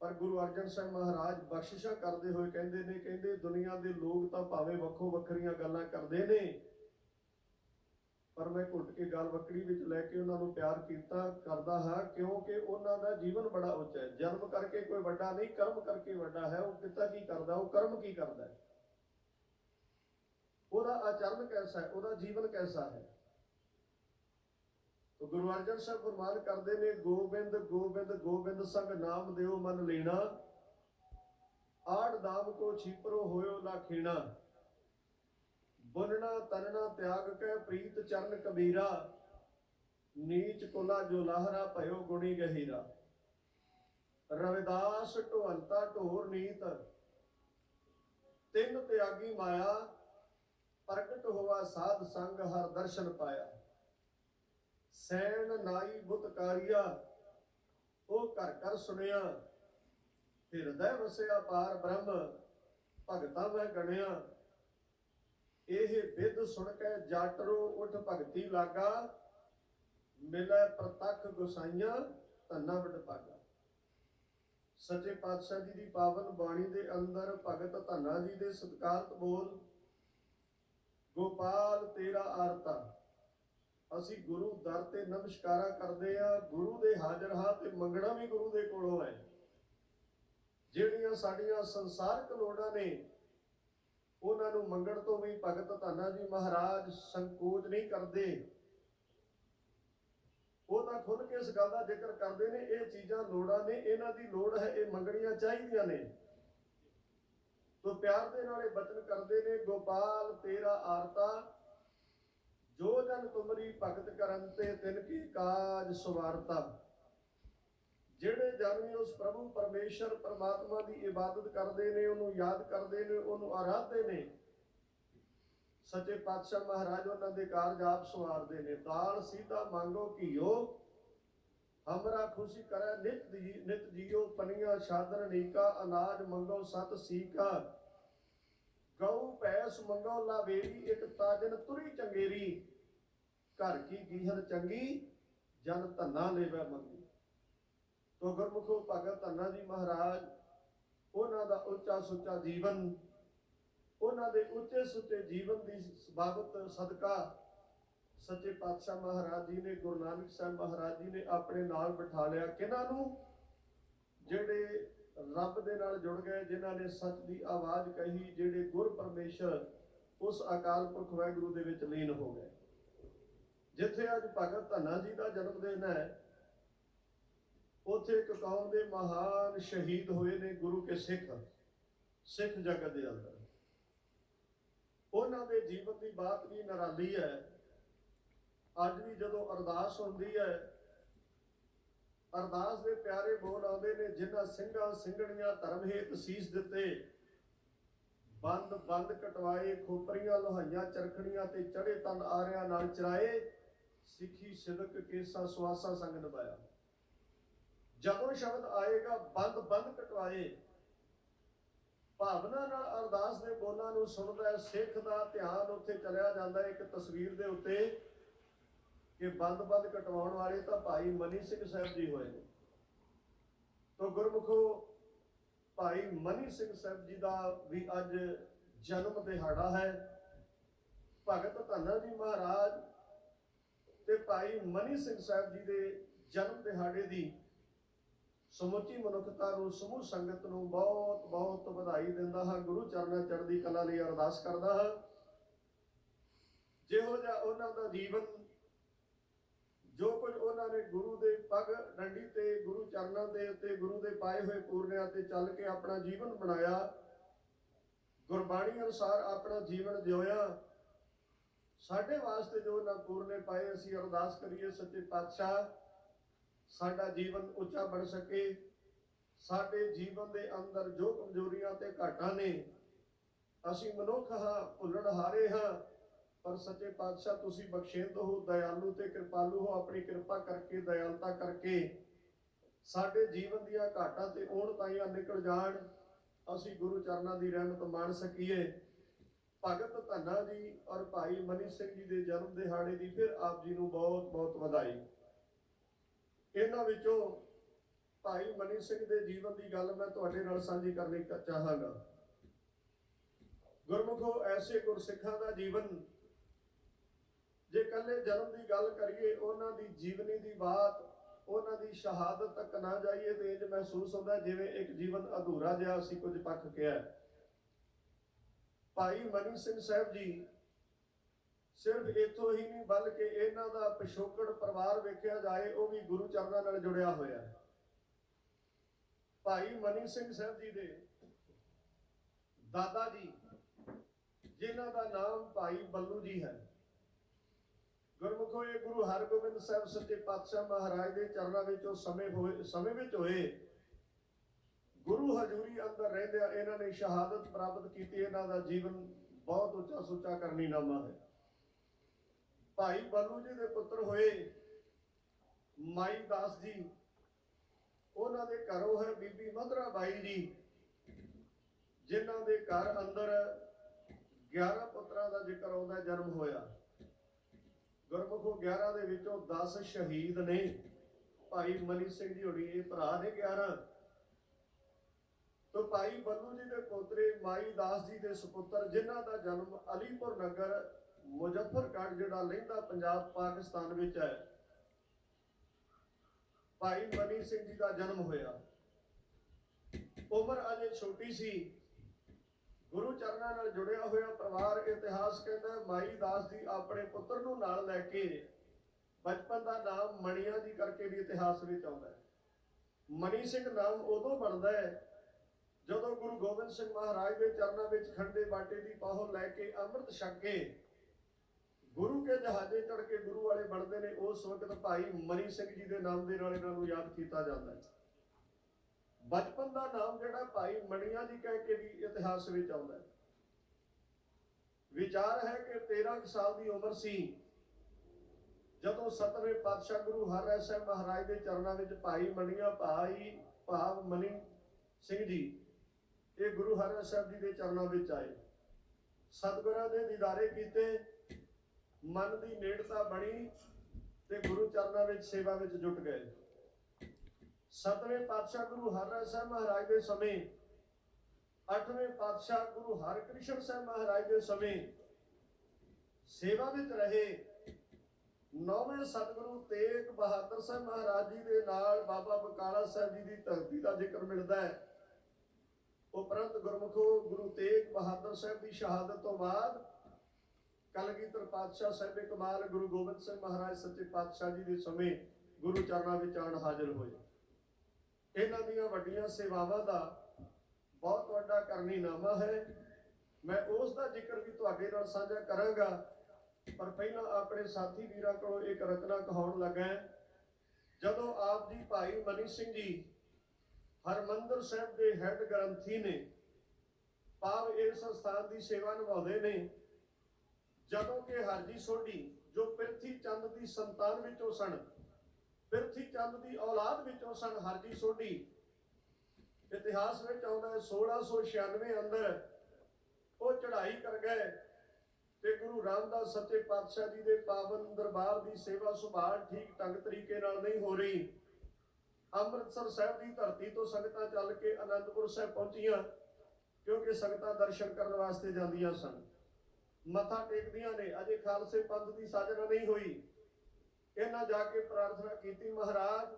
ਪਰ ਗੁਰੂ ਅਰਜਨ ਸਾਹਿਬ ਮਹਾਰਾਜ ਬਖਸ਼ਿਸ਼ਾਂ ਕਰਦੇ ਹੋਏ ਕਹਿੰਦੇ ਨੇ, ਕਹਿੰਦੇ ਦੁਨੀਆ ਦੇ ਲੋਕ ਤਾਂ ਭਾਵੇਂ ਵੱਖੋ ਵੱਖਰੀਆਂ ਗੱਲਾਂ ਕਰਦੇ ਨੇ, ਪਰ ਮੈਂ ਘੁੱਟ ਕੇ ਗੱਲ ਵੱਕੜੀ ਵਿੱਚ ਲੈ ਕੇ ਉਹਨਾਂ ਨੂੰ ਪਿਆਰ ਕੀਤਾ, ਕਰਦਾ ਹਾਂ, ਕਿਉਂਕਿ ਉਹਨਾਂ ਦਾ ਜੀਵਨ ਬੜਾ ਉੱਚਾ ਹੈ। ਜਨਮ ਕਰਕੇ ਕੋਈ ਵੱਡਾ ਨਹੀਂ, ਕਰਮ ਕਰਕੇ ਵੱਡਾ ਹੈ। ਉਹ ਪਿਤਾ ਕੀ ਕਰਦਾ, ਉਹ ਕਰਮ ਕੀ ਕਰਦਾ ਹੈ? ਉਹਦਾ ਆਚਰਣ ਕੈਸਾ ਹੈ? ਉਹਦਾ ਜੀਵਨ ਕੈਸਾ ਹੈ? ਗੁਰੂ ਅਰਜਨ ਸਾਹਿਬ ਫਰਮਾਨ ਕਰਦੇ ਨੇ, ਗੋਬਿੰਦ ਗੋਬਿੰਦ ਗੋਬਿੰਦ ਸੰਗ ਨਾਮ ਦਿਓ ਮਨ ਲੈਣਾ। ਆੜ ਦਾਮ ਕੋ ਛੀਪਰੋ ਹੋਇਓ ਨਾ ਖੀਣਾ। ਬੁਨਣਾ, ਤਨਣਾ, ਤਿਆਗ ਕੇ ਪ੍ਰੀਤ ਚਰਨ ਕਬੀਰਾ। ਨੀਚ ਕੋਲਾ ਜੋ ਲਾਹਰਾ ਭਇਓ ਗੁਣੀ ਗਹੀਰਾ। ਰਵਿਦਾਸ ਢੋਲਤਾ ਢੋਰ ਨੀਤ। ਤਿੰਨ ਤਿਆਗੀ ਮਾਇਆ, ਪ੍ਰਗਟ ਹੋਵਾ ਸਾਧ ਸੰਗ ਹਰ ਦਰਸ਼ਨ ਪਾਇਆ। ਸੈਣ ਨਾਈ ਬੁੱਤਕਾਰੀਆ ਉਹ ਘਰ ਘਰ ਸੁਣਿਆ। ਹਿਰਦੈ ਵਸਿਆ ਪਾਰ ਬ੍ਰਹਮ, ਭਗਤਾ ਮੈਂ ਗਣਿਆ। ਇਹ ਵਿਦ ਸੁਣ ਕੇ ਜਾਟਰੋ ਉਠ ਭਗਤੀ ਲਾਗਾ। ਮਿਲੈ ਪ੍ਰਤੱਖ ਗੁਸਾਈਆਂ, ਧੰਨਾ ਵਡ ਵਡਭਾਗਾ ਸੱਚੇ ਪਾਤਸ਼ਾਹ ਜੀ ਦੀ ਪਾਵਨ ਬਾਣੀ ਦੇ ਅੰਦਰ ਭਗਤ ਧੰਨਾ ਜੀ ਦੇ ਸਤਿਕਾਰਤ ਬੋਲ, ਗੋਪਾਲ ਤੇਰਾ ਆਰਤਾ। ਅਸੀਂ ਗੁਰੂ ਦਰ ਤੇ ਨਮਸਕਾਰਾ ਕਰਦੇ ਆ, ਗੁਰੂ ਦੇ ਹਾਜ਼ਰ ਹਾਂ ਤੇ ਮੰਗਣਾ ਵੀ ਗੁਰੂ ਦੇ ਕੋਲੋਂ ਹੈ। ਜਿਹੜੀਆਂ ਸਾਡੀਆਂ ਸੰਸਾਰਕ ਲੋੜਾਂ ਨੇ, ਉਹਨਾਂ ਨੂੰ ਮੰਗਣ ਤੋਂ ਵੀ ਭਗਤ ਧੰਨਾ ਜੀ ਮਹਾਰਾਜ ਸੰਕੋਚ ਨਹੀਂ ਕਰਦੇ। ਉਹ ਤਾਂ ਖੁੱਲ ਕੇ ਇਸ ਗੱਲ ਦਾ ਜ਼ਿਕਰ ਕਰਦੇ ਨੇ, ਇਹ ਚੀਜ਼ਾਂ ਲੋੜਾਂ ਨੇ, ਇਹਨਾਂ ਦੀ ਲੋੜ ਹੈ, ਇਹ ਮੰਗਣੀਆਂ ਚਾਹੀਦੀਆਂ ਨੇ। ਤੋ ਪਿਆਰ ਦੇ ਨਾਲ ਇਹ ਬਚਨ ਕਰਦੇ ਨੇ, ਗੋਪਾਲ ਤੇਰਾ ਆਰਤਾ ਜੋ ਜਨ ਤੁਮਰੀ ਭਗਤ ਕਰਨ ਤੇ ਤਿਨ ਕੀ ਕਾਜ ਸਵਾਰਤਾ। ਜਿਹੜੇ ਜਨ ਵੀ ਉਸ ਪ੍ਰਭੂ ਪਰਮੇਸ਼ਰ ਪਰਮਾਤਮਾ ਦੀ ਇਬਾਦਤ ਕਰਦੇ ਨੇ, ਉਹਨੂੰ ਯਾਦ ਕਰਦੇ ਨੇ, ਉਹਨੂੰ ਆਰਾਧਦੇ ਨੇ, ਸੱਚੇ ਪਾਤਸ਼ਾਹ ਮਹਾਰਾਜ ਉਹਨਾਂ ਦੇ ਕਾਰਜ ਆਪ ਸਵਾਰਦੇ ਨੇ। ਦਾਲ ਸੀਤਾ ਮੰਗੋ ਘੀਓ, ਹਮਰਾ ਖੁਸ਼ੀ ਕਰੈ, ਨਿਤ ਨਿਤ ਜੀਓ ਪਨੀਆਂ ਸ਼ਾਦਰ ਨੀਕਾ, ਅਨਾਜ ਮੰਗੋ ਸਤ ਸੀਕਾ। ਗਊ, ਭੈਸ ਮੰਗੋ ਲਾਵੇਰੀ, ਇੱਕ ਤਾਜਨ ਤੁਰੀ ਚੰਗੇਰੀ। ਘਰ ਕੀ ਗੀਹਰ ਚੰਗੀ, ਜਨ ਧੰਨਾ ਲੇਵੈ ਮੰਗੀ। ਤੋ ਗੁਰਮੁਖੋ ਭਗਤ ਧੰਨਾ ਜੀ ਮਹਾਰਾਜ, ਉਹਨਾਂ ਦਾ ਉੱਚਾ ਸੁੱਚਾ ਜੀਵਨ, ਉਹਨਾਂ ਦੇ ਉੱਚੇ ਸੁੱਚੇ ਜੀਵਨ ਦੀ ਬਾਬਤ ਸਦਕਾ ਸੱਚੇ ਪਾਤਸ਼ਾਹ ਮਹਾਰਾਜ ਜੀ ਨੇ, ਗੁਰੂ ਨਾਨਕ ਸਾਹਿਬ ਮਹਾਰਾਜ ਜੀ ਨੇ ਆਪਣੇ ਨਾਲ ਬਿਠਾ ਲਿਆ। ਕਿਹਨਾਂ ਨੂੰ? ਜਿਹੜੇ ਰੱਬ ਦੇ ਨਾਲ ਜੁੜ ਗਏ, ਜਿਨ੍ਹਾਂ ਨੇ ਸੱਚ ਦੀ ਆਵਾਜ਼ ਕਹੀ, ਜਿਹੜੇ ਗੁਰ ਪਰਮੇਸ਼ਰ ਉਸ ਅਕਾਲ ਪੁਰਖ ਵਾਹਿਗੁਰੂ ਦੇ ਵਿੱਚ ਲੀਨ ਹੋ ਗਏ। ਜਿੱਥੇ ਅੱਜ ਭਗਤ ਧੰਨਾ ਜੀ ਦਾ ਜਨਮ ਦਿਨ ਹੈ, ਉੱਥੇ ਇੱਕ ਕੌਮ ਦੇ ਮਹਾਨ ਸ਼ਹੀਦ ਹੋਏ ਨੇ ਗੁਰੂ ਕੇ ਸਿੱਖ ਸਿੱਖ ਜਗਤ ਦੇ ਅੰਦਰ। ਉਹਨਾਂ ਦੇ ਜੀਵਨ ਦੀ ਬਾਤ ਵੀ ਨਿਰਾਲੀ ਹੈ। ਅੱਜ ਵੀ ਜਦੋਂ ਅਰਦਾਸ ਹੁੰਦੀ ਹੈ, ਅਰਦਾਸ ਦੇ ਪਿਆਰੇ ਬੋਲ ਆਉਂਦੇ ਨੇ, ਜਿਨ੍ਹਾਂ ਸਿੰਘਾਂ ਸਿੰਘਣੀਆਂ ਧਰਮ ਹੇਤ ਸੀਸ ਦਿੱਤੇ ਬੰਦ ਬੰਦ ਕਟਵਾਏ, ਖੋਪਰੀਆਂ, ਲੋਹਾਈਆਂ, ਚਰਖੜੀਆਂ ਤੇ ਚੜੇ ਤਨ ਆਰਿਆਂ ਨਾਲ ਚਰਾਏ ਸਿੱਖੀ ਸਿਦਕ ਕੇਸਾ, ਸਵਾਸਾ ਸੰਗ ਨਿਭਾਇਆ। ਜਦੋਂ ਸ਼ਬਦ ਆਏਗਾ, ਬੰਦ ਬੰਦ ਕਟਵਾਏ। ਭਾਵਨਾ ਨਾਲ ਅਰਦਾਸ ਦੇ ਬੋਲਾਂ ਨੂੰ ਸੁਣਦਾ ਸਿੱਖ ਦਾ ਧਿਆਨ ਉੱਥੇ ਚਲਿਆ ਜਾਂਦਾ ਇੱਕ ਤਸਵੀਰ ਦੇ ਉੱਤੇ ਕਿ ਬੰਦ ਬੰਦ ਕਟਵਾਉਣ ਵਾਲੇ ਤਾਂ ਭਾਈ ਮਨੀ ਸਿੰਘ ਸਾਹਿਬ ਜੀ ਹੋਏ ਨੇ। ਤੋਂ ਗੁਰਮੁਖੋ, ਭਾਈ ਮਨੀ ਸਿੰਘ ਸਾਹਿਬ ਜੀ ਦਾ ਵੀ ਅੱਜ ਜਨਮ ਦਿਹਾੜਾ ਹੈ। ਭਗਤ ਧੰਨਾ ਜੀ ਮਹਾਰਾਜ ਤੇ ਭਾਈ ਮਨੀ ਸਿੰਘ ਸਾਹਿਬ ਜੀ ਦੇ ਜਨਮ ਦਿਹਾੜੇ ਦੀ ਸਮੁੱਚੀ ਮਨੁੱਖਤਾ ਨੂੰ, ਸਮੂਹ ਸੰਗਤ ਨੂੰ ਬਹੁਤ ਬਹੁਤ ਵਧਾਈ ਦਿੰਦਾ ਹਾਂ। ਗੁਰੂ ਚਰਨਾਂ ਚੜ੍ਹਦੀ ਕਲਾ ਲਈ ਅਰਦਾਸ ਕਰਦਾ ਹਾਂ। ਜਿਹੋ ਜਿਹਾ ਉਹਨਾਂ ਦਾ ਜੀਵਨ, ਜੋ ਕੁਝ ਉਹਨਾਂ ਨੇ ਗੁਰੂ ਦੇ ਪਗ ਡੰਡੀ ਤੇ, ਗੁਰੂ ਚਰਨਾਂ ਦੇ ਉੱਤੇ, ਗੁਰੂ ਦੇ ਪਾਏ ਹੋਏ ਪੂਰਨਿਆਂ ਤੇ ਚੱਲ ਕੇ ਆਪਣਾ ਜੀਵਨ ਬਣਾਇਆ। ਗੁਰਬਾਣੀ ਅਨੁਸਾਰ ਆਪਣਾ ਜੀਵਨ ਜਿਉਇਆ। ਸਾਡੇ ਵਾਸਤੇ ਜੋ ਉਹਨਾਂ ਨੇ ਪਾਏ, ਅਸੀਂ ਅਰਦਾਸ ਕਰੀਏ ਸੱਚੇ ਪਾਤਸ਼ਾਹ, ਸਾਡਾ ਜੀਵਨ ਉੱਚਾ ਬਣ ਸਕੇ। ਸਾਡੇ ਜੀਵਨ ਦੇ ਅੰਦਰ ਜੋ ਕਮਜ਼ੋਰੀਆਂ ਤੇ ਘਾਟਾਂ ਨੇ, ਅਸੀਂ ਮਨੁੱਖ ਹਾਂ, ਭੁੱਲਣ ਹਾਰੇ ਹਾਂ, ਪਰ ਸੱਚੇ ਪਾਤਸ਼ਾਹ, ਤੁਸੀਂ ਬਖਸ਼ਿੰਦ ਹੋ, ਦਇਆਲੂ ਤੇ ਕਿਰਪਾਲੂ ਹੋ, ਆਪਣੀ ਕਿਰਪਾ ਕਰਕੇ, ਦਇਆਲਤਾ ਕਰਕੇ। ਸਾਡੇ ਜੀਵਨ ਦੀਆਂ ਘਾਟਾਂ ਤੇ ਓਣ ਤਾਈਆਂ ਨਿਕਲ ਜਾਣ, ਅਸੀਂ ਗੁਰੂ ਚਰਨਾਂ ਦੀ ਰਹਿਮਤ ਮਾਣ ਸਕੀਏ। ਭਗਤ ਧੰਨਾ ਜੀ ਔਰ ਭਾਈ ਮਨੀ ਸਿੰਘ ਜੀ ਦੇ ਜਨਮ ਦਿਹਾੜੇ ਦੀ ਫਿਰ ਆਪ ਜੀ ਨੂੰ ਬਹੁਤ ਬਹੁਤ ਵਧਾਈ ਇਹਨਾਂ ਵਿੱਚੋਂ ਭਾਈ ਮਨੀ ਸਿੰਘ ਦੇ ਜੀਵਨ ਦੀ ਗੱਲ ਮੈਂ ਤੁਹਾਡੇ ਨਾਲ ਸਾਂਝੀ ਕਰਨੀ ਚਾਹਾਂਗਾ ਗੁਰਮੁਖੋ, ਐਸੇ ਗੁਰਸਿੱਖਾਂ ਦਾ ਜੀਵਨ, ਜੇ ਕੱਲੇ ਜਨਮ ਦੀ ਗੱਲ ਕਰੀਏ, ਉਹਨਾਂ ਦੀ ਜੀਵਨੀ ਦੀ ਬਾਤ, ਉਹਨਾਂ ਦੀ ਸ਼ਹਾਦਤ ਤੱਕ ਨਾ ਜਾਈਏ, ਤੇ ਇੰਜ ਮਹਿਸੂਸ ਹੁੰਦਾ ਜਿਵੇਂ ਇੱਕ ਜੀਵਨ ਅਧੂਰਾ ਜਿਹਾ ਅਸੀਂ ਕੁਝ ਪੱਖ ਕਿਹਾ ਹੈ। ਭਾਈ ਮਨੀ ਸਿੰਘ ਸਾਹਿਬ ਜੀ, ਸਿਰਫ ਇਥੋਂ ਹੀ ਨਹੀਂ, ਬਲਕਿ ਇਹਨਾਂ ਦਾ ਪਿਛੋਕੜ ਪਰਿਵਾਰ ਵੇਖਿਆ ਜਾਏ, ਉਹ ਵੀ ਗੁਰੂ ਚਰਨਾਂ ਨਾਲ ਜੁੜਿਆ ਹੋਇਆ ਹੈ। ਭਾਈ ਮਨੀ ਸਿੰਘ ਸਾਹਿਬ ਜੀ ਦੇ ਦਾਦਾ ਜੀ, ਜਿਨ੍ਹਾਂ ਦਾ ਨਾਮ ਭਾਈ ਬੱਲੂ ਜੀ ਹੈ। ਗੁਰਮੁਖੋ ਇਹ ਗੁਰੂ ਹਰਗੋਬਿੰਦ ਸਾਹਿਬ ਸੱਚੇ ਪਾਤਸ਼ਾਹ ਮਹਾਰਾਜ ਦੇ ਚਰਨਾਂ ਵਿੱਚ ਉਹ ਸਮੇਂ ਹੋਏ, ਸਮੇਂ ਵਿੱਚ ਹੋਏ। ਗੁਰੂ ਹਜ਼ੂਰੀ ਅੰਦਰ ਰਹਿੰਦਿਆਂ ਇਹਨਾਂ ਨੇ ਸ਼ਹਾਦਤ ਪ੍ਰਾਪਤ ਕੀਤੀ, ਇਹਨਾਂ ਦਾ ਜੀਵਨ ਬਹੁਤ ਉੱਚਾ ਸੁੱਚਾ ਕਰਨੀ ਨਾਮਾ ਹੈ। ਭਾਈ ਬੱਲੂ ਜੀ ਦੇ ਪੁੱਤਰ ਹੋਏ ਮਾਈ ਦਾਸ ਜੀ, ਉਹਨਾਂ ਦੇ ਘਰੋਂ ਹੈ ਬੀਬੀ ਮਧਰਾ ਬਾਈ ਜੀ, ਜਿਨ੍ਹਾਂ ਦੇ ਘਰ ਅੰਦਰ 11 ਪੁੱਤਰਾਂ ਦਾ ਜ਼ਿਕਰ ਆਉਂਦਾ, ਜਨਮ ਹੋਇਆ। ਗੁਰਮੁਖੋ 11 ਦੇ ਵਿੱਚੋਂ 10 ਸ਼ਹੀਦ ਨੇ। ਭਾਈ ਮਨੀ ਸਿੰਘ ਜੀ ਹੋਣੀ, ਇਹ ਭਰਾ ਨੇ 11 ਤੋ ਭਾਈ ਬੱਲੂ ਜੀ ਦੇ ਪੋਤਰੇ ਮਾਈ ਦਾਸ ਜੀ ਦੇ ਸੁਪੁੱਤਰ, ਜਿਨ੍ਹਾਂ ਦਾ ਜਨਮ ਅਲੀਪੁਰ ਨਗਰ, ਮੁਜ਼ੱਫਰਗੜ੍ਹ, ਜਿਹੜਾ ਲਹਿੰਦਾ ਪੰਜਾਬ, ਪਾਕਿਸਤਾਨ ਵਿੱਚ ਹੈ। ਭਾਈ ਮਨੀ ਸਿੰਘ ਜੀ ਦਾ ਜਨਮ ਹੋਇਆ। ਉਮਰ ਅਜੇ ਛੋਟੀ ਸੀ। ਗੁਰੂ ਚਰਨਾਂ ਨਾਲ ਜੁੜਿਆ ਹੋਇਆ ਪਰਿਵਾਰ ਇਤਿਹਾਸ ਕਹਿੰਦਾ, ਮਾਈ ਦਾਸ ਜੀ ਆਪਣੇ ਪੁੱਤਰ ਨੂੰ ਨਾਲ ਲੈ ਕੇ ਬਚਪਨ ਦਾ ਨਾਮ ਮਣੀਆਂ ਜੀ ਕਰਕੇ ਵੀ ਇਤਿਹਾਸ ਵਿੱਚ ਆਉਂਦਾ ਹੈ। ਮਨੀ ਸਿੰਘ ਨਾਮ ਉਦੋਂ ਬਣਦਾ ਹੈ ਜਦੋਂ ਗੁਰੂ ਗੋਬਿੰਦ ਸਿੰਘ ਮਹਾਰਾਜ ਦੇ ਚਰਨਾਂ ਵਿੱਚ ਖੰਡੇ ਬਾਟੇ ਦੀ ਪਾਹੋ ਲੈ ਕੇ ਅੰਮ੍ਰਿਤ ਛਕ ਕੇ ਗੁਰੂ ਕੇ ਜਹਾਜ਼ੇ ਚੜ ਕੇ ਗੁਰੂ ਵਾਲੇ ਬਣਦੇ ਨੇ ਉਸ ਵਕਤ ਭਾਈ ਮਨੀ ਸਿੰਘ ਜੀ ਦੇ ਨਾਮ ਦੇ ਨਾਲ ਇਹਨਾਂ ਨੂੰ ਯਾਦ ਕੀਤਾ ਜਾਂਦਾ ਹੈ। ਬਚਪਨ ਦਾ ਨਾਮ ਜਿਹੜਾ ਭਾਈ ਮਣੀਆਂ ਜੀ ਕਹਿ ਕੇ ਵੀ ਇਤਿਹਾਸ ਵਿੱਚ ਆਉਂਦਾ ਹੈ। ਵਿਚਾਰ ਹੈ ਕਿ 13 ਸਾਲ ਦੀ ਉਮਰ ਸੀ, ਜਦੋਂ ਸਤਵੇਂ ਪਾਤਸ਼ਾਹ ਗੁਰੂ ਹਰਿ ਸਾਹਿਬ ਮਹਾਰਾਜ ਦੇ ਚਰਨਾਂ ਵਿੱਚ ਭਾਈ ਮਣੀਆਂ ਭਾਈ ਭਾਵ ਮਨੀ ਸਿੰਘ ਜੀ ਇਹ ਗੁਰੂ ਹਰਿ ਸਾਹਿਬ ਜੀ ਦੇ ਚਰਨਾਂ ਵਿੱਚ ਆਏ। ਸਤਿਗੁਰਾਂ ਦੇ ਦੀਦਾਰੇ ਕੀਤੇ। ਮਨ ਦੀ ਨੇੜਤਾ ਬਣੀ ਤੇ ਗੁਰੂ ਚਰਨਾਂ ਵਿੱਚ ਸੇਵਾ ਵਿੱਚ ਜੁਟ ਗਏ। ਸਤਵੇਂ ਪਾਤਸ਼ਾਹ ਗੁਰੂ ਹਰਿ ਸਾਹਿਬ ਮਹਾਰਾਜ ਦੇ ਸਮੇਂ, ਅੱਠਵੇਂ ਪਾਤਸ਼ਾਹ ਗੁਰੂ ਹਰਕ੍ਰਿਸ਼ਨ ਸਾਹਿਬ ਮਹਾਰਾਜ ਦੇ ਸਮੇਂ ਸੇਵਾ ਵਿੱਚ ਰਹੇ। ਨੌਵੇਂ ਸਤਿਗੁਰੂ ਤੇਗ ਬਹਾਦਰ ਸਾਹਿਬ ਮਹਾਰਾਜ ਜੀ ਦੇ ਨਾਲ ਬਾਬਾ ਬਕਾਲਾ ਸਾਹਿਬ ਜੀ ਦੀ ਧਰਤੀ ਦਾ ਜ਼ਿਕਰ ਮਿਲਦਾ ਹੈ। ਉਪਰੰਤ ਗੁਰਮੁਖੋ ਗੁਰੂ ਤੇਗ ਬਹਾਦਰ ਸਾਹਿਬ ਦੀ ਸ਼ਹਾਦਤ ਤੋਂ ਬਾਅਦ ਕਲਗੀਧਰ ਪਾਤਸ਼ਾਹ ਸਾਹਿਬ ਕਮਾਲ ਗੁਰੂ ਗੋਬਿੰਦ ਸਿੰਘ ਮਹਾਰਾਜ ਸੱਚੇ ਪਾਤਸ਼ਾਹ ਜੀ ਦੇ ਸਮੇਂ ਗੁਰੂ ਚਰਨਾਂ ਵਿੱਚ ਆਣ ਹਾਜ਼ਰ ਹੋਏ ਇਹਨਾਂ ਦੀਆਂ ਵੱਡੀਆਂ ਸੇਵਾਵਾਂ ਦਾ ਬਹੁਤ ਵੱਡਾ ਕਰਨੀਨਾਮਾ ਹੈ ਮੈਂ ਉਸ ਦਾ ਜ਼ਿਕਰ ਵੀ ਤੁਹਾਡੇ ਨਾਲ ਸਾਂਝਾ ਕਰਾਂਗਾ, ਪਰ ਪਹਿਲਾਂ ਆਪਣੇ ਸਾਥੀ ਵੀਰਾਂ ਕੋਲੋਂ ਇੱਕ ਰਚਨਾ ਕਹਾਉਣ ਲੱਗਾ ਹਾਂ। ਜਦੋਂ ਆਪ ਜੀ ਭਾਈ ਮਨੀ ਸਿੰਘ ਜੀ ਹਰਮੰਦਰ ਸਾਹਿਬ ਦੇ ਹੈੱਡ ਗ੍ਰੰਥੀ ਨੇ ਪਾਵ ਇਸ ਸੰਸਥਾਨ ਦੀ ਸੇਵਾ ਨਿਭਾਉਂਦੇ ਨੇ। ਜਦੋਂ ਕਿ ਹਰਜੀ ਸੋਢੀ, ਜੋ ਪ੍ਰਿਥੀ ਚੰਦ ਦੀ ਸੰਤਾਨ ਵਿੱਚੋਂ ਸਨ, ਪ੍ਰਿਥੀ ਚੰਦ ਦੀ ਔਲਾਦ ਵਿੱਚੋਂ ਸਨ ਹਰਜੀ ਸੋਢੀ। ਇਤਿਹਾਸ ਵਿੱਚ ਆਉਂਦਾ ਹੈ 1696 ਅੰਦਰ ਉਹ ਚੜ੍ਹਾਈ ਕਰ ਗਏ ਤੇ ਗੁਰੂ ਰਾਮਦਾਸ ਸੱਚੇ ਪਾਤਸ਼ਾਹ ਜੀ ਦੇ ਪਾਵਨ ਦਰਬਾਰ ਦੀ ਸੇਵਾ ਸੁਭਾਲ ਠੀਕ ਢੰਗ ਤਰੀਕੇ ਨਾਲ ਨਹੀਂ ਹੋ ਰਹੀ। ਅੰਮ੍ਰਿਤਸਰ ਸਾਹਿਬ ਦੀ ਧਰਤੀ ਤੋਂ ਸੰਗਤਾਂ ਚੱਲ ਕੇ ਅਨੰਦਪੁਰ ਸਾਹਿਬ ਪਹੁੰਚੀਆਂ, ਕਿਉਂਕਿ ਸੰਗਤਾਂ ਦਰਸ਼ਨ ਕਰਨ ਵਾਸਤੇ ਜਾਂਦੀਆਂ ਸਨ। ਮੱਥਾ ਟੇਕਦੀਆਂ ਨੇ, ਅਜੇ ਖਾਲਸੇ ਪੰਥ ਦੀ ਸਾਜਨਾ ਨਹੀਂ ਹੋਈ। ਇਹਨਾਂ ਜਾ ਕੇ ਪ੍ਰਾਰਥਨਾ ਕੀਤੀ, ਮਹਾਰਾਜ,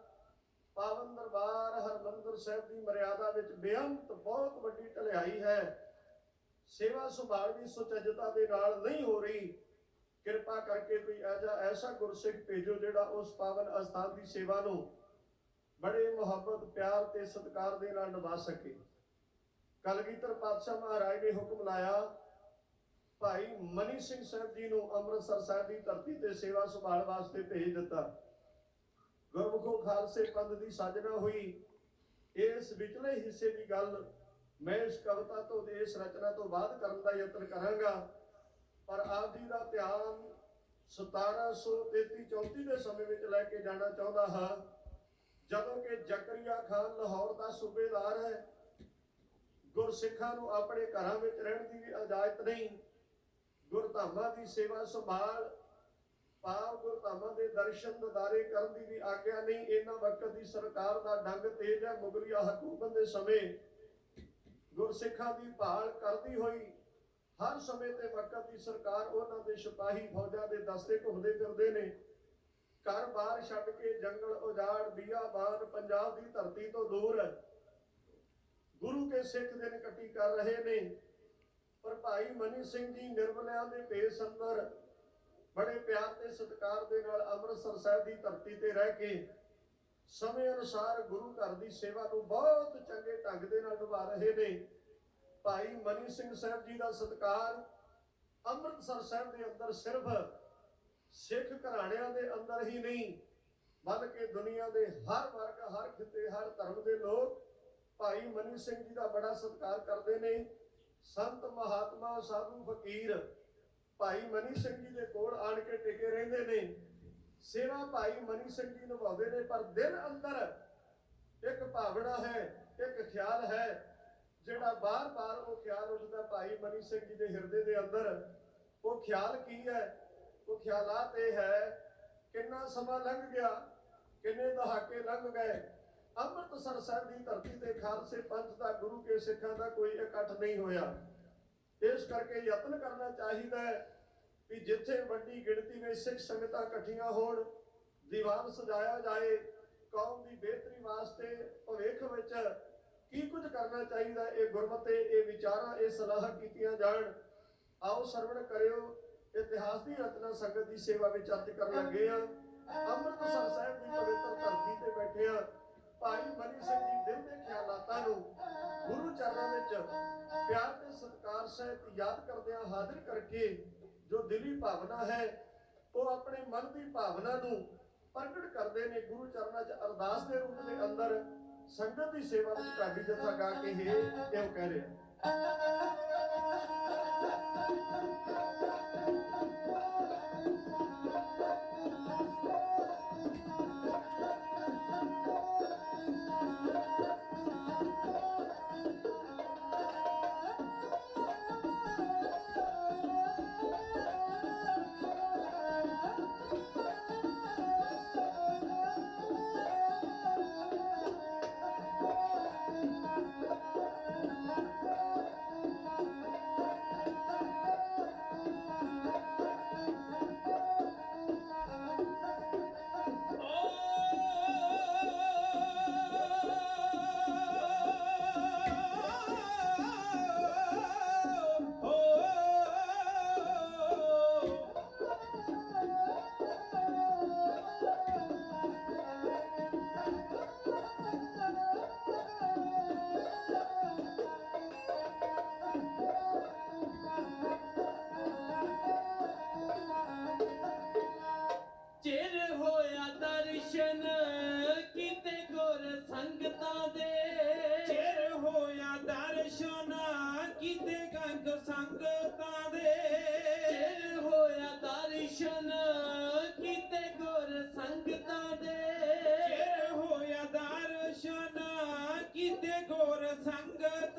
ਪਾਵਨ ਦਰਬਾਰ ਹਰਮੰਦਰ ਸਾਹਿਬ ਦੀ ਮਰਿਆਦਾ ਵਿੱਚ ਬੇਅੰਤ ਬਹੁਤ ਵੱਡੀ ਢਲਿਆਈ ਹੈ। ਸੇਵਾ ਸੁਭਾਅ ਦੀ ਸੁਚੱਜਤਾ ਦੇ ਨਾਲ ਨਹੀਂ ਹੋ ਰਹੀ। ਕਿਰਪਾ ਕਰਕੇ ਕੋਈ ਐਜਾ ਐਸਾ ਗੁਰਸਿੱਖ ਭੇਜੋ ਜਿਹੜਾ ਉਸ ਪਾਵਨ ਅਸਥਾਨ ਦੀ ਸੇਵਾ ਨੂੰ ਬੜੇ ਮੁਹੱਬਤ, ਪਿਆਰ ਤੇ ਸਤਿਕਾਰ ਦੇ ਨਾਲ ਨਿਭਾ ਸਕੇ। ਕਲਗੀਧਰ ਪਾਤਸ਼ਾਹ ਮਹਾਰਾਜ ਨੇ ਹੁਕਮ ਲਾਇਆ, ਭਾਈ ਮਨੀ ਸਿੰਘ ਸਾਹਿਬ ਜੀ ਨੂੰ ਅੰਮ੍ਰਿਤਸਰ ਸਾਹਿਬ ਦੀ ਧਰਤੀ ਤੇ ਸੇਵਾ ਸੰਭਾਲ ਵਾਸਤੇ ਭੇਜ ਦਿੱਤਾ। ਗੁਰਮੁਖੋ ਖਾਲਸੇ ਪੰਥ ਦੀ ਸਾਜਨਾ ਹੋਈ। ਇਸ ਵਿਚਲੇ ਹਿੱਸੇ ਦੀ ਗੱਲ ਮੈਂ ਇਸ ਕਵਿਤਾ ਤੋਂ ਤੇ ਇਸ ਰਚਨਾ ਤੋਂ ਬਾਅਦ ਕਰਨ ਦਾ ਯਤਨ ਕਰਾਂਗਾ। ਪਰ ਆਪ ਜੀ ਦਾ ਧਿਆਨ 1733 34 ਦੇ ਸਮੇਂ ਵਿੱਚ ਲੈ ਕੇ ਜਾਣਾ ਚਾਹੁੰਦਾ ਹਾਂ। ਜਦੋਂ ਕਿ ਜ਼ਕਰੀਆ ਖਾਨ ਲਾਹੌਰ ਦਾ ਸੂਬੇਦਾਰ ਹੈ, ਗੁਰਸਿੱਖਾਂ ਨੂੰ ਆਪਣੇ ਘਰਾਂ ਵਿੱਚ ਰਹਿਣ ਦੀ ਵੀ ਇਜਾਜ਼ਤ ਨਹੀਂ। ਗੁਰਧਾਮਾਂ ਦੀ ਸੇਵਾ ਸੰਭਾਲ ਪਾਵ ਗੁਰਧਾਮਾਂ ਦੇ ਦਰਸ਼ਨ ਦਿਦਾਰੇ ਕਰਨ ਦੀ ਵੀ ਆਗਿਆ ਨਹੀਂ, ਇਹਨਾਂ ਵਕਤ ਦੀ ਸਰਕਾਰ ਦਾ ਡੰਗ ਤੇਜ ਹੈ, ਮੁਗਲਿਆ ਹਕੂਮਤ ਦੇ ਸਮੇਂ ਗੁਰਸਿੱਖਾਂ ਦੀ ਭਾਲ ਕਰਦੀ ਹੋਈ, ਹਰ ਸਮੇਂ ਤੇ ਵਕਤ ਦੀ ਸਰਕਾਰ ਉਹਨਾਂ ਦੇ ਸਿਪਾਹੀ ਫੌਜਾਂ ਦੇ ਦਸਤੇ ਘੁੰਮਦੇ ਫਿਰਦੇ ਨੇ। ਘਰ-ਬਾਰ ਛੱਡ ਕੇ ਜੰਗਲ ਉਜਾੜ ਬੀਆਬਾਨ ਪੰਜਾਬ ਦੀ ਧਰਤੀ ਤੋਂ ਦੂਰ। ਗੁਰੂ ਕੇ ਸਿੱਖ ਦਿਨ ਇਕੱਠੀ ਕਰ ਰਹੇ ਨੇ। ਪਰ ਭਾਈ ਮਨੀ ਸਿੰਘ ਜੀ ਨਿਰਮਲਿਆਂ ਦੇ ਭੇਸ ਅੰਦਰ ਬੜੇ ਪਿਆਰ ਤੇ ਸਤਿਕਾਰ ਦੇ ਨਾਲ ਅੰਮ੍ਰਿਤਸਰ ਸਾਹਿਬ ਦੀ ਧਰਤੀ ਤੇ ਰਹਿ ਕੇ ਸਮੇਂ ਅਨੁਸਾਰ ਗੁਰੂ ਘਰ ਦੀ ਸੇਵਾ ਨੂੰ ਬਹੁਤ ਚੰਗੇ ਢੰਗ ਦੇ ਨਾਲ ਨਿਭਾ ਰਹੇ ਨੇ। ਭਾਈ ਮਨੀ ਸਿੰਘ ਸਾਹਿਬ ਜੀ ਦਾ ਸਤਿਕਾਰ ਅੰਮ੍ਰਿਤਸਰ ਸਾਹਿਬ ਦੇ ਅੰਦਰ ਸਿਰਫ ਸਿੱਖ ਘਰਾਣਿਆਂ ਦੇ ਅੰਦਰ ਹੀ ਨਹੀਂ, ਬਲਕਿ ਦੁਨੀਆ ਦੇ ਹਰ ਵਰਗ, ਹਰ ਖਿੱਤੇ, ਹਰ ਧਰਮ ਦੇ ਲੋਕ ਭਾਈ ਮਨੀ ਸਿੰਘ ਜੀ ਦਾ ਬੜਾ ਸਤਿਕਾਰ ਕਰਦੇ ਨੇ। ਸੰਤ ਮਹਾਤਮਾ ਸਾਧੂ ਫਕੀਰ ਭਾਈ ਮਨੀ ਸਿੰਘ ਜੀ ਦੇ ਕੋਲ ਆਣ ਕੇ ਟਿਕੇ ਰਹਿੰਦੇ ਨੇ। ਸੇਵਾ ਭਾਈ ਮਨੀ ਸਿੰਘ ਜੀ ਨਿਭਾਉਂਦੇ ਨੇ, ਪਰ ਦਿਲ ਅੰਦਰ ਇੱਕ ਭਾਵਨਾ ਹੈ, ਇੱਕ ਖਿਆਲ ਹੈ, ਜਿਹੜਾ ਬਾਰ-ਬਾਰ ਉਹ ਖਿਆਲ ਉੱਠਦਾ ਭਾਈ ਮਨੀ ਸਿੰਘ ਜੀ ਦੇ ਹਿਰਦੇ ਦੇ ਅੰਦਰ। ਉਹ ਖਿਆਲ ਕੀ ਹੈ? ਉਹ ਖਿਆਲਾਤ ਇਹ ਹੈ, ਕਿੰਨਾ ਸਮਾਂ ਲੰਘ ਗਿਆ, ਕਿੰਨੇ ਦਹਾਕੇ ਲੰਘ ਗਏ। ਅੰਮ੍ਰਿਤਸਰ ਸਾਹਿਬ ਦੀ ਧਰਤੀ ਤੇ ਖਾਲਸੇ ਪੰਥ ਦਾ, ਗੁਰੂ ਕੇ ਸਿੱਖਾਂ ਦਾ ਕੋਈ ਇਕੱਠ ਨਹੀਂ ਹੋਇਆ। ਇਸ ਕਰਕੇ ਯਤਨ ਕਰਨਾ ਚਾਹੀਦਾ ਹੈ ਕਿ ਜਿੱਥੇ ਵੱਡੀ ਗਿਣਤੀ ਵਿੱਚ ਸਿੱਖ ਸੰਗਤਾਂ ਇਕੱਠੀਆਂ ਹੋਣ, ਦੀਵਾਨ ਸਜਾਇਆ ਜਾਏ, ਕੌਮ ਦੀ ਬਿਹਤਰੀ ਵਾਸਤੇ ਭਵਿੱਖ ਵਿੱਚ ਕੀ ਕੁਝ ਕਰਨਾ ਚਾਹੀਦਾ, ਇਹ ਗੁਰਮਤੇ, ਇਹ ਵਿਚਾਰਾਂ, ਇਹ ਸਲਾਹ ਕੀਤੀਆਂ ਜਾਣ। ਆਓ ਸਰਵਣ ਕਰਿਓ। ਇਤਿਹਾਸ ਦੀ ਰਚਨਾ ਸੰਗਤ ਦੀ ਸੇਵਾ ਵਿੱਚ ਅੱਜ ਕਰਨ ਲੱਗੇ ਆ। ਅੰਮ੍ਰਿਤਸਰ ਸਾਹਿਬ ਦੀ ਪਵਿੱਤਰ ਧਰਤੀ ਤੇ ਬੈਠੇ ਆ। ਭਾਈ ਮਨੀ ਸਿੰਘ ਜੀ ਦਿਲ ਦੇ ਖਿਆਲਾਤਾਂ ਨੂੰ ਗੁਰੂ ਚਰਨਾਂ ਵਿੱਚ ਪਿਆਰ ਤੇ ਸਤਿਕਾਰ ਸਹਿਤ ਯਾਦ ਕਰਦਿਆਂ ਹਾਜ਼ਰ ਕਰਕੇ ਜੋ ਦਿਲੀ ਭਾਵਨਾ ਹੈ, ਉਹ ਆਪਣੇ ਮਨ ਦੀ ਭਾਵਨਾ ਨੂੰ ਪ੍ਰਗਟ ਕਰਦੇ ਨੇ ਗੁਰੂ ਚਰਨਾਂ 'ਚ ਅਰਦਾਸ ਦੇ ਰੂਪ ਦੇ ਅੰਦਰ ਸੰਗਤ ਦੀ ਸੇਵਾ ਵਿੱਚ ਢਾਡੀ ਜਥਾ ਗਾ ਕੇ ਇਹ ਇਉਂ ਕਹਿ ਰਿਹਾ ਦਰਸ਼ਨ ਕੀਤੇ ਗੁਰ ਸੰਗਤਾਂ ਦੇ। ਚਿਰ ਹੋਇਆ ਦਰਸ਼ਨ ਕੀਤੇ ਗੋਰ ਸੰਗਤਾਂ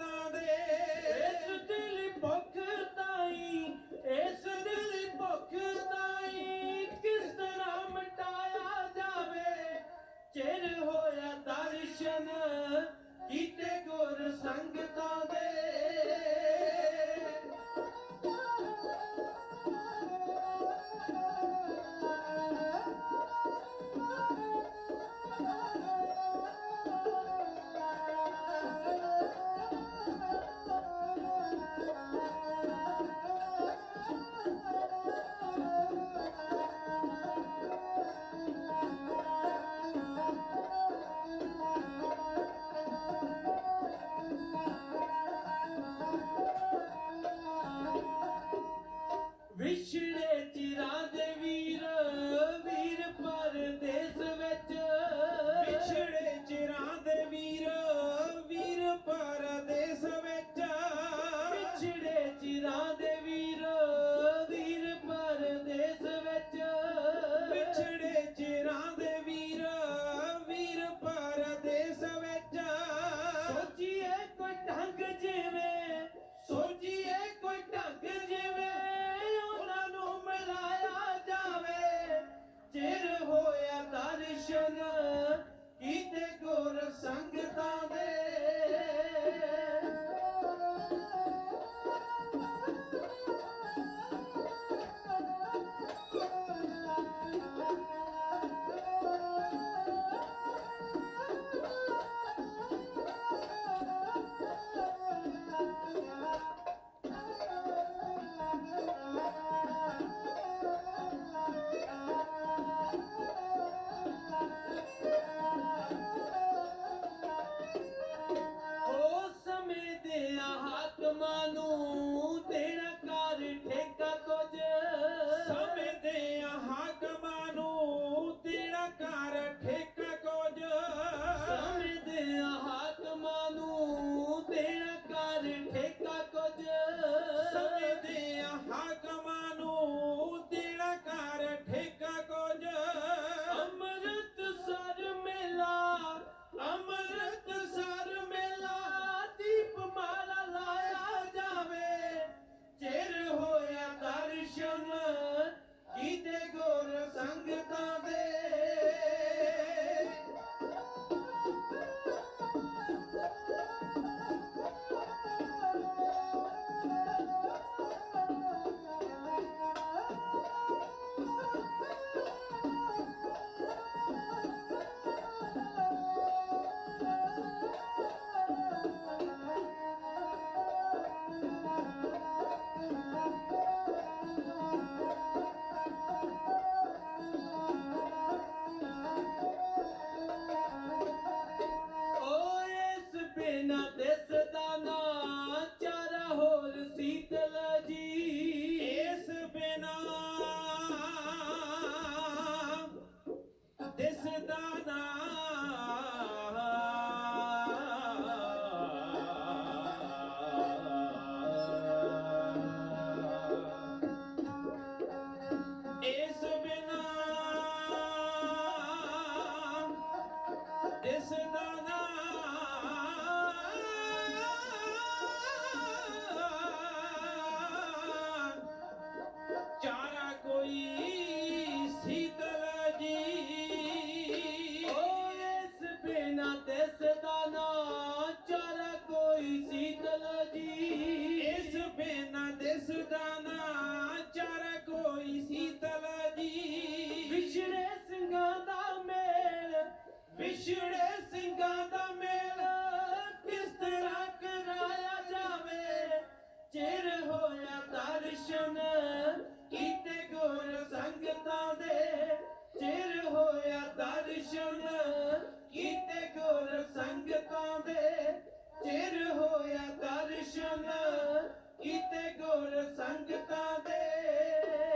ਕੋਈ ਨਾ ਚਾਰਾ ਕੋਈ ਸੀਤਲ ਜੀ ਵਿਛੜੇ ਸਿੰਘਾਂ ਦਾ ਮੇਲ ਵਿਛੜੇ ਸਿੰਘਾਂ ਦਾ ਮੇਲ ਕਿਸ ਤਰ੍ਹਾਂ ਕਰਾਇਆ ਜਾਵੇ? ਚਿਰ ਹੋਇਆ ਦਰਸ਼ਨ ਕੀਤੇ ਗੁਰ ਸੰਗਤਾਂ ਦੇ। ਚਿਰ ਹੋਇਆ ਦਰਸ਼ਨ ਕੀਤੇ ਗੁਰ ਸੰਗਤਾਂ ਦੇ। ਚਿਰ ਹੋਇਆ ਦਰਸ਼ਨ ਕੀਤੇ ਗੁਰ ਸੰਗਤਾਂ ਦੇ।